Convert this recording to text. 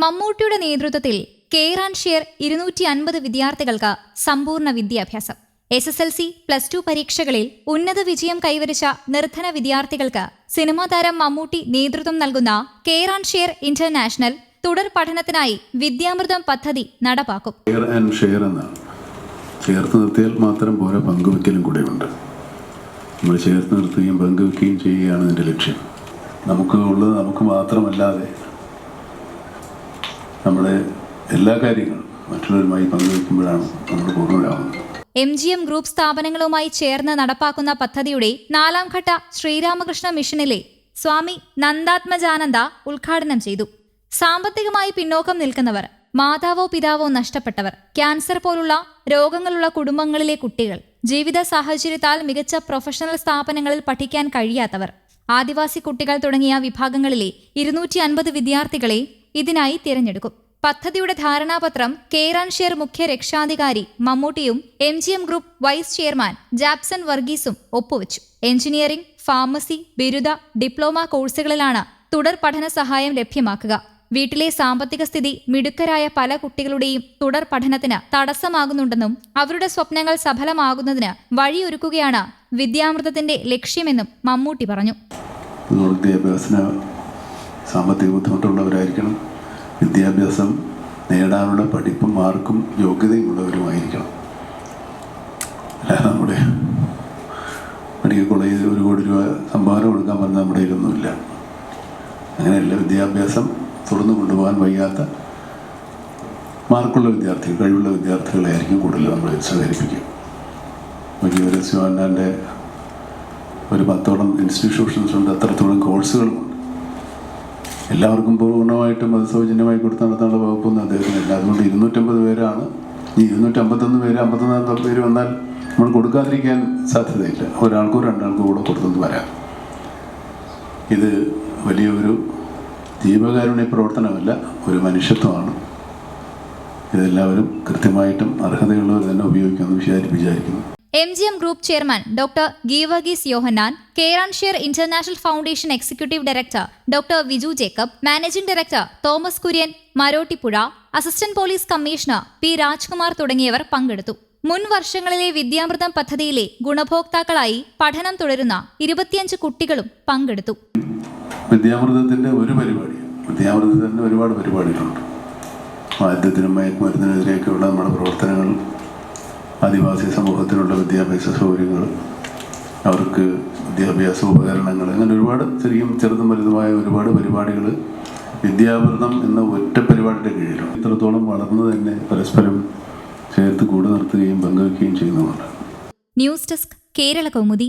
മമ്മൂട്ടിയുടെ നേതൃത്വത്തിൽ care share ഇരുന്നൂറ്റി അൻപത് വിദ്യാർത്ഥികൾക്ക് സമ്പൂർണ വിദ്യാഭ്യാസം. S S L C plus two പരീക്ഷകളിൽ ഉന്നത വിജയം കൈവരിച്ച നിർധന വിദ്യാർത്ഥികൾക്ക് സിനിമാ താരം മമ്മൂട്ടി നേതൃത്വം നൽകുന്ന കെയർ ഷെയർ ഇന്റർനാഷണൽ തുടർ പഠനത്തിനായി വിദ്യാമൃതം പദ്ധതി നടപ്പാക്കും. ചേർത്ത് നിർത്തിയാൽ മാത്രം പോരാ പങ്കുവെക്കലും കൂടെ ഉണ്ട് നമ്മൾ ചേർത്ത് നിർത്തുകയും പങ്കുവെക്കുകയും ചെയ്യുകയാണ് എന്റെ ലക്ഷ്യം. നമുക്ക് ഉള്ളത് നമുക്ക് മാത്രമല്ലാതെ നമ്മുടെ എല്ലാ കാര്യങ്ങളും മറ്റുള്ളവരുമായി പങ്കുവെക്കുമ്പോഴാണ് നമ്മൾ പൂർണരാകുന്നത് എം ജി എം ഗ്രൂപ്പ് സ്ഥാപനങ്ങളുമായി ചേർന്ന് നടപ്പാക്കുന്ന പദ്ധതിയുടെ നാലാം ഘട്ട ശ്രീരാമകൃഷ്ണ മിഷനിലെ സ്വാമി നന്ദാത്മജാനന്ദ ഉദ്ഘാടനം ചെയ്തു. സാമ്പത്തികമായി പിന്നോക്കം നിൽക്കുന്നവർ മാതാവോ പിതാവോ നഷ്ടപ്പെട്ടവർ ക്യാൻസർ പോലുള്ള രോഗങ്ങളുള്ള കുടുംബങ്ങളിലെ കുട്ടികൾ ജീവിത സാഹചര്യത്താൽ മികച്ച പ്രൊഫഷണൽ സ്ഥാപനങ്ങളിൽ പഠിക്കാൻ കഴിയാത്തവർ ആദിവാസി കുട്ടികൾ തുടങ്ങിയ വിഭാഗങ്ങളിലെ ഇരുന്നൂറ്റി അൻപത് വിദ്യാർത്ഥികളെ ഇതിനായി തിരഞ്ഞെടുക്കും. പദ്ധതിയുടെ ധാരണാപത്രം കേരാൻ ഷെയർ മുഖ്യ രക്ഷാധികാരി മമ്മൂട്ടിയും M G M group vice chairman Japson വർഗീസും ഒപ്പുവച്ചു. എഞ്ചിനീയറിംഗ് ഫാർമസി ബിരുദ ഡിപ്ലോമ കോഴ്സുകളിലാണ് തുടർ പഠന സഹായം ലഭ്യമാക്കുക. വീട്ടിലെ സാമ്പത്തിക സ്ഥിതി മിടുക്കരായ പല കുട്ടികളുടെയും തുടർ പഠനത്തിന് തടസ്സമാകുന്നുണ്ടെന്നും അവരുടെ സ്വപ്നങ്ങൾ സഫലമാകുന്നതിന് വഴിയൊരുക്കുകയാണ് വിദ്യാമൃതത്തിന്റെ ലക്ഷ്യമെന്നും മമ്മൂട്ടി പറഞ്ഞു. സാമ്പത്തിക ബുദ്ധിമുട്ടുള്ളവരായിരിക്കണം. വിദ്യാഭ്യാസം നേടാനുള്ള പഠിപ്പും മാർക്കും യോഗ്യതയും ഉള്ളവരുമായിരിക്കണം അല്ലാതെ നമ്മുടെ മെഡിക്കൽ കോളേജിൽ ഒരു കോടി രൂപ സംഭാവന കൊടുക്കാൻ പറഞ്ഞാൽ നമ്മുടെ ഇതൊന്നുമില്ല അങ്ങനെയല്ല വിദ്യാഭ്യാസം തുറന്നു കൊണ്ടുപോകാൻ വയ്യാത്ത മാർക്കുള്ള വിദ്യാർത്ഥികൾ കഴിവുള്ള വിദ്യാർത്ഥികളായിരിക്കും കൂടുതൽ നമ്മൾ സഹകരിപ്പിക്കുക. വലിയ ശിവാനന്റെ ഒരു പത്തോളം ഇൻസ്റ്റിറ്റ്യൂഷൻസ് ഉണ്ട് അത്രത്തോളം കോഴ്സുകളുമുണ്ട് എല്ലാവർക്കും പൂർണമായിട്ടും അത് സൗജന്യമായി കൊടുത്ത് നടത്താനുള്ള വകുപ്പൊന്നും അദ്ദേഹത്തിനില്ല. അതുകൊണ്ട് ഇരുന്നൂറ്റമ്പത് പേരാണ്. ഈ ഇരുന്നൂറ്റമ്പത്തൊന്ന് പേര് അമ്പത്തൊന്നാമത്തെ പേര് വന്നാൽ നമ്മൾ കൊടുക്കാതിരിക്കാൻ സാധ്യതയില്ല. ഒരാൾക്കോ രണ്ടാൾക്കോ കൂടെ കൊടുത്തെന്ന് വരാം. ഇത് വലിയൊരു ജീവകാരുണ്യ പ്രവർത്തനമല്ല ഒരു മനുഷ്യത്വമാണ്. ഇതെല്ലാവരും കൃത്യമായിട്ടും അർഹതയുള്ളവർ തന്നെ ഉപയോഗിക്കുമെന്ന് വിചാരി വിചാരിക്കുന്നു. M G M group chairman doctor Geevarghese Yohannan care international foundation executive director doctor Viju Jacob managing director Thomas Kurian Marottippuzha assistant police commissioner P Rajkumar തുടങ്ങിയവർ പങ്കെടുത്തു. മുൻ വർഷങ്ങളിലെ വിദ്യാമൃതം പദ്ധതിയിലെ ഗുണഭോക്താക്കളായി പഠനം തുടരുന്ന ഇരുപത്തിയഞ്ച് കുട്ടികളും പങ്കെടുത്തു. വിദ്യാമൃതത്തിന്റെ ഒരു പരിപാടി വിദ്യാമൃതത്തിന്റെ ഒരുപാട് പരിപാടികളുണ്ട്. മദ്യത്തിനും മയക്കുമരുന്നിനെതിരെയൊക്കെയുള്ള നമ്മുടെ പ്രവർത്തനങ്ങൾ ആദിവാസി സമൂഹത്തിലുള്ള വിദ്യാഭ്യാസ സൗകര്യങ്ങൾ അവർക്ക് വിദ്യാഭ്യാസ ഉപകരണങ്ങൾ അങ്ങനെ ഒരുപാട് ചെറിയും ചെറുതും വലുതുമായ ഒരുപാട് പരിപാടികൾ വിദ്യാഭൃതം എന്ന ഒറ്റ പരിപാടിയുടെ കീഴിലാണ് ഇത്രത്തോളം വളർന്നു തന്നെ പരസ്പരം ചേർത്ത് കൂടെ നിർത്തുകയും പങ്കുവയ്ക്കുകയും ന്യൂസ് ഡെസ്ക് കേരള കൗമുദി.